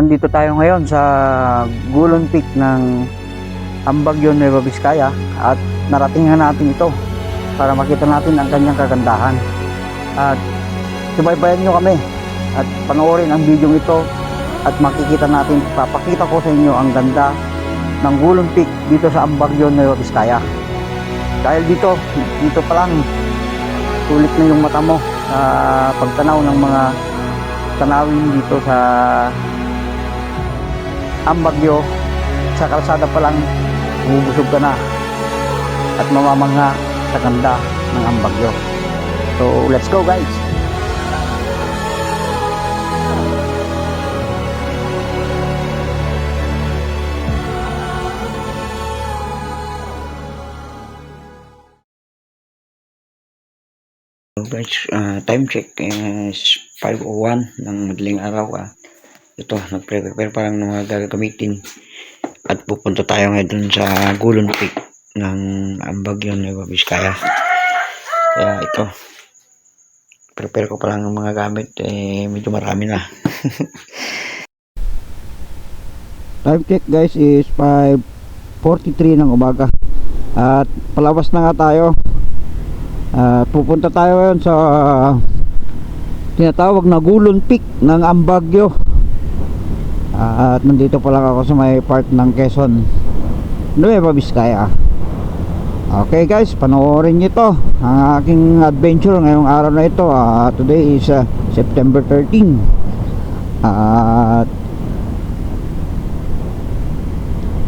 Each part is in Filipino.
Nandito tayo ngayon sa Gulon Peak ng Ambagyo Nueva Vizcaya at naratingan natin ito para makita natin ang kanyang kagandahan. At subaybayan nyo kami at panoorin ang video ito at makikita natin, papakita ko sa inyo ang ganda ng Gulon Peak dito sa Ambagyo Nueva Vizcaya. Dahil dito, dito pa lang sulit na yung mata mo sa pagtanaw ng mga tanawin dito sa Ambagyo sa kalsada pa lang bubusog ka na at mamamangha sa ganda ng Ambagyo so let's go guys guys, ah, time check is 5.01 ng madaling araw. ah. Ito, nagpre-prepare pa lang ng mga gagamitin. At pupunta tayo ngayon dun sa Gulon Peak ng Ambagyo Nueva Vizcaya. Kaya ito, prepare ko pa lang ng mga gamit. Eh, medyo marami na. time check guys is 5.43 ng umaga. At palabas na nga tayo. At pupunta tayo ngayon sa tinatawag na Gulon Peak ng Ambagyo. At nandito pa lang ako sa may part ng Quezon, Nueva Vizcaya. Okay guys, panoorin nyo to ang aking adventure ngayong araw na ito. Ah, today is ah, September 13. At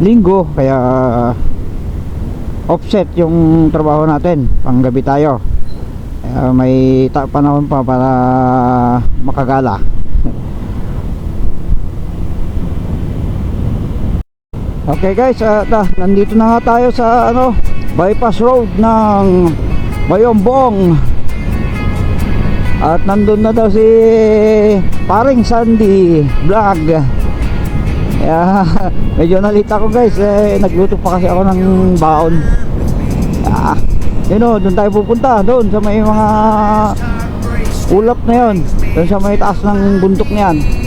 linggo kaya offset yung trabaho natin panggabi tayo Kaya may panahon pa para makagala okay guys at ah, nandito na nga tayo sa ano bypass road ng Bayombong. At nandun na daw si paring Sandy vlog. Kaya medyo nalita ako guys eh, nagluto pa kasi ako ng baon. Ah, yun o doon tayo pupunta doon sa may mga ulap na yun. Doon sa may taas ng bundok niyan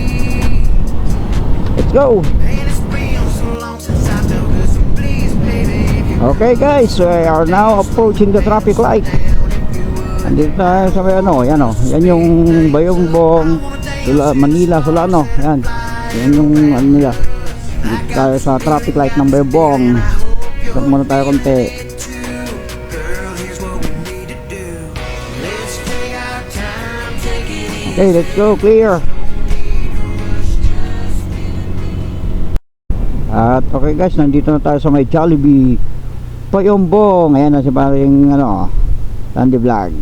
let's go okay guys we are now approaching the traffic light. Andito tayo sa may ano yan o yan yung Bayongbong Sula, Manila Solano. Yan. Yan yung ano nila. Dito tayo sa traffic light ng Bayongbong. Stop muna tayo konti. Okay, let's go, clear. At okay guys, nandito na tayo sa may Jollibee Payombong. Ayan na si paring ano, Sandy Vlog.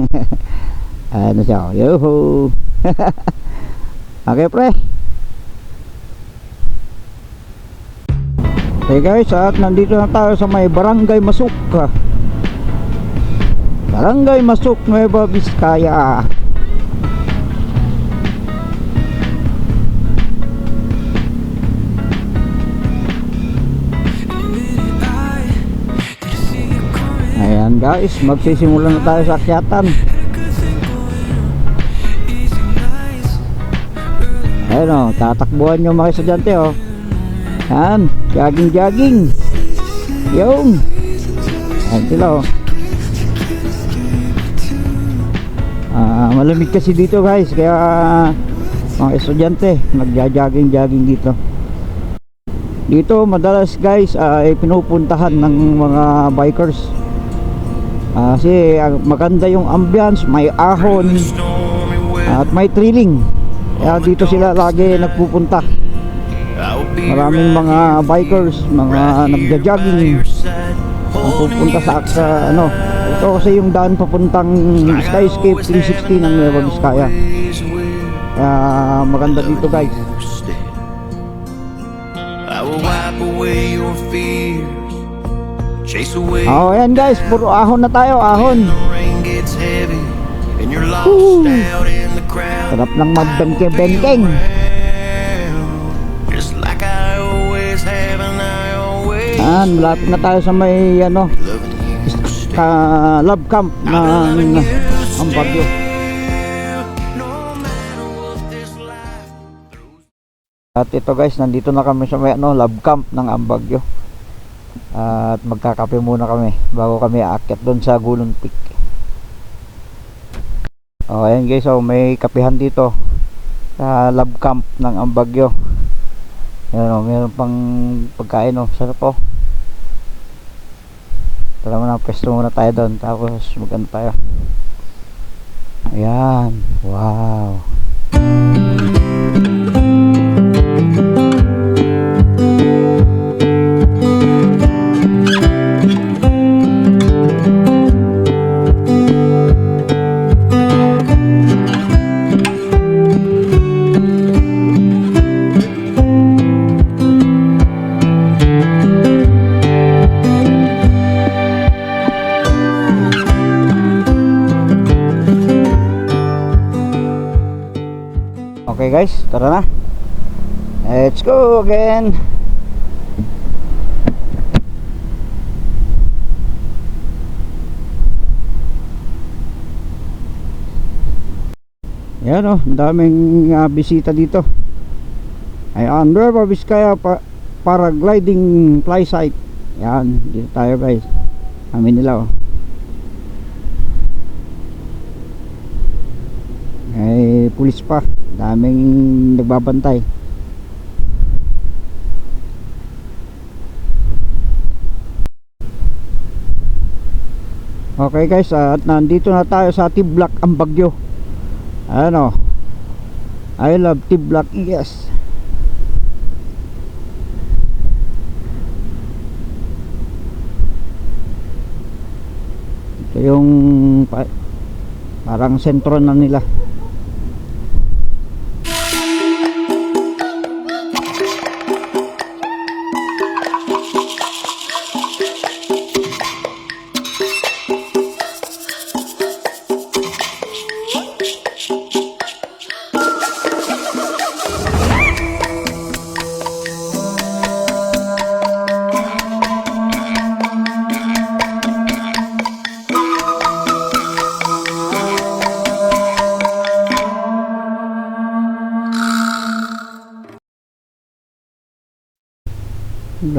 Ayan na siya. Yoho! okay pre. Okay guys, at nandito na tayo sa may Barangay Masuk. Barangay Masuk, Nueva Vizcaya. Ayan guys, magsisimula na tayo sa akyatan. Ayan o, tatakbuhan yung mga estudyante o. Ayan, jogging jogging. Yung. Ayan sila o. Ah, malamig kasi dito guys, kaya mga estudyante nagja-jogging jogging dito. Dito madalas guys ay pinupuntahan ng mga bikers. Ah, kasi ah, maganda yung ambience, may ahon at may thrilling. Kaya dito sila lagi nagpupunta. Maraming mga bikers, mga nagja-jogging pupunta sa, sa ano. Ito kasi yung daan papuntang Skyscape 360 ng Nueva Vizcaya. Kaya maganda dito guys. Oh, ayan guys, puro ahon na tayo, ahon. Woo. Sarap ng magbengke-bengkeng. Ayan, malapit na tayo sa may ano, ka love camp ng ang bagyo. No matter what this life At ito guys, nandito na kami sa may ano, lab camp ng Ambagyo. At magkakape muna kami bago kami aakyat doon sa Gulong Peak. Oh, ayan guys, oh, may kapihan dito sa lab camp ng Ambagyo. Ayan oh, meron pang pagkain oh, sarap oh. Tara muna, pwesto muna tayo doon tapos magano tayo. Ayan, wow. Guys, tara na. Let's go again. Yan oh, ang daming ah, bisita dito. Ay under Vizcaya pa paragliding fly site. Yan, dito tayo guys. Amin nila oh. Ay pulis pa. Daming nagbabantay. Okay guys, at nandito na tayo sa Tiblak ang Bagyo. Ano? I love Tiblak, yes. Ito yung pa, parang sentro na nila.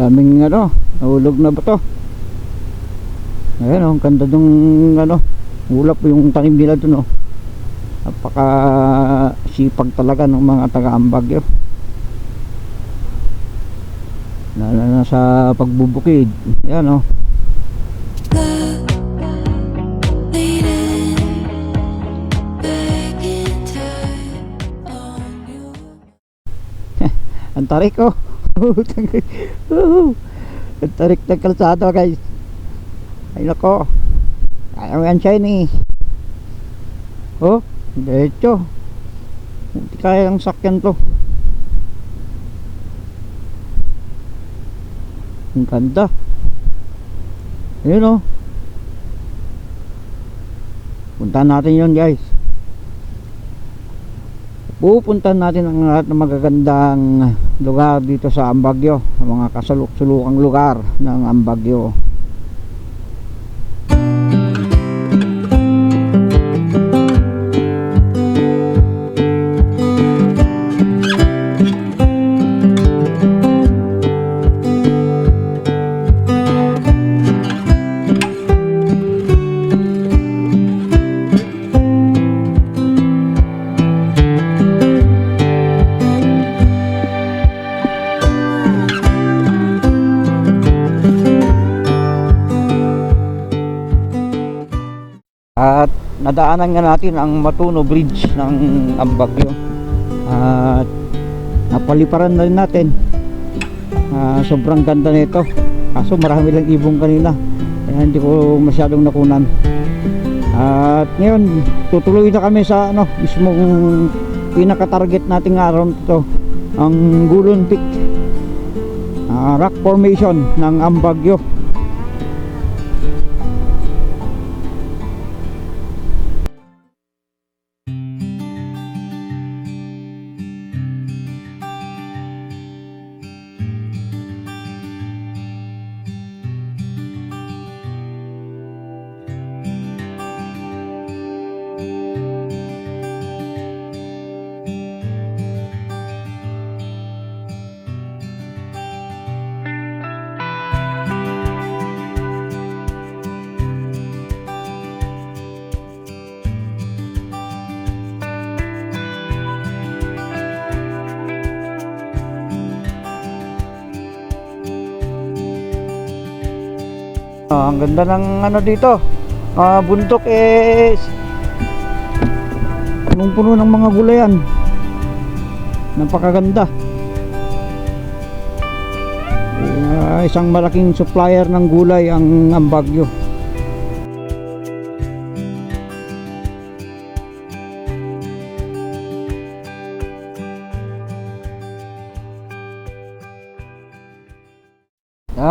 Daming ano, nahulog na ba to? Ayan oh, ang ganda nung ano, ulap yung tanim nila dun oh. Napaka sipag talaga ng mga taga-ambagyo. Lalo na sa pagbubukid. Ayan oh. Ang tarik oh. Ang tarik ng kalsada guys. Ay nako. Kaya mo yan shiny. Oh, diretso. Hindi kaya ang sakyan to. Ang ganda. Ayun oh. Puntahan natin yun guys. Pupuntahan natin ang lahat ng magagandang lugar dito sa Ambagyo, mga kasuluk-sulukang lugar ng Ambagyo. At nadaanan nga natin ang Matuno Bridge ng Ambagyo. At napaliparan na rin natin. Ah, sobrang ganda nito. Kaso marami lang ibong kanina. Kaya hindi ko masyadong nakunan. At ngayon, tutuloy na kami sa ano, mismong pinaka-target nating araw nito. Ang Gulon Peak. Ah, rock formation ng Ambagyo. Ah, ang ganda ng ano dito. Ah, bundok eh punong-puno ng mga gulayan. Napakaganda. Ah, isang malaking supplier ng gulay ang, ang.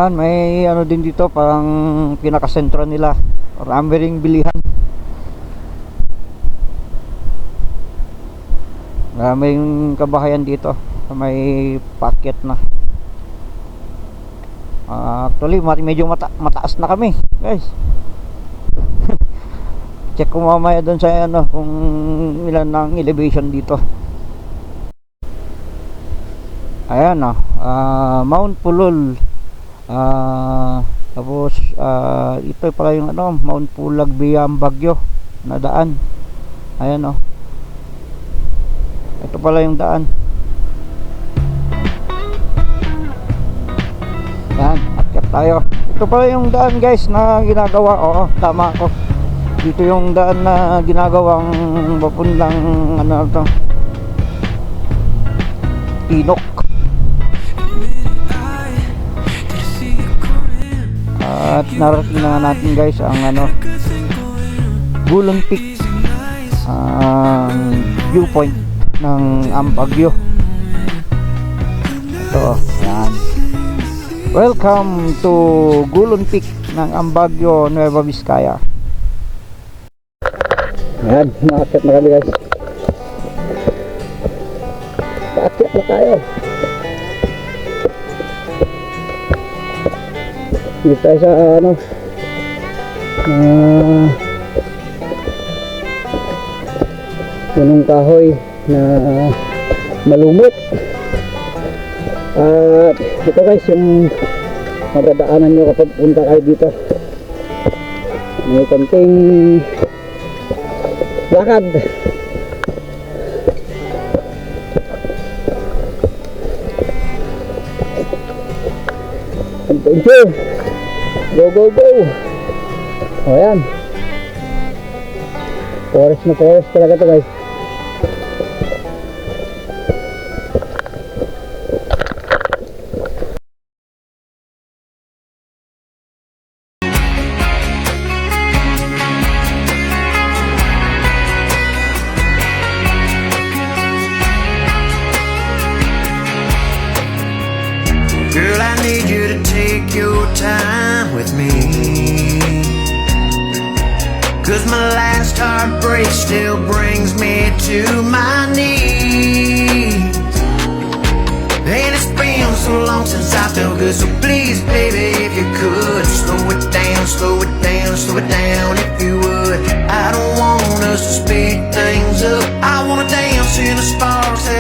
Yan, may ano din dito parang pinakasentro nila. Marami ring bilihan. Maraming kabahayan dito. May packet na. Ah, actually, medyo mata- mataas na kami, guys. Check ko mamaya doon sa ano kung ilan ang elevation dito. Ayan oh, ah, Mount Pulol. Ah, tapos ah, ito pala yung ano, Mount Pulag Biam Bagyo na daan. Ayan oh. Ito pala yung daan. Yan, akyat tayo. Ito pala yung daan guys na ginagawa. Oo, tama ako. Dito yung daan na ginagawang papuntang ano to. Inok. At narating na natin guys ang ano Gulon Peak ang viewpoint ng Ambagyo ito yan. Welcome to Gulon Peak ng Ambagyo Nueva Vizcaya. Yan nakakit na kami guys. Nakakit na tayo dito tayo sa ano na punong kahoy na malumot. At ito guys yung madadaanan nyo kapag punta kayo dito. May konting lakad adventure go go. Go o yan. Forest na forest talaga to guys. Girl, I need you take your time with me. Cause my last heartbreak still brings me to my knees. And it's been so long since I felt good, so please, baby, if you could, slow it down, slow it down, slow it down if you would. I don't want us to speed things up, I wanna dance in the sparks.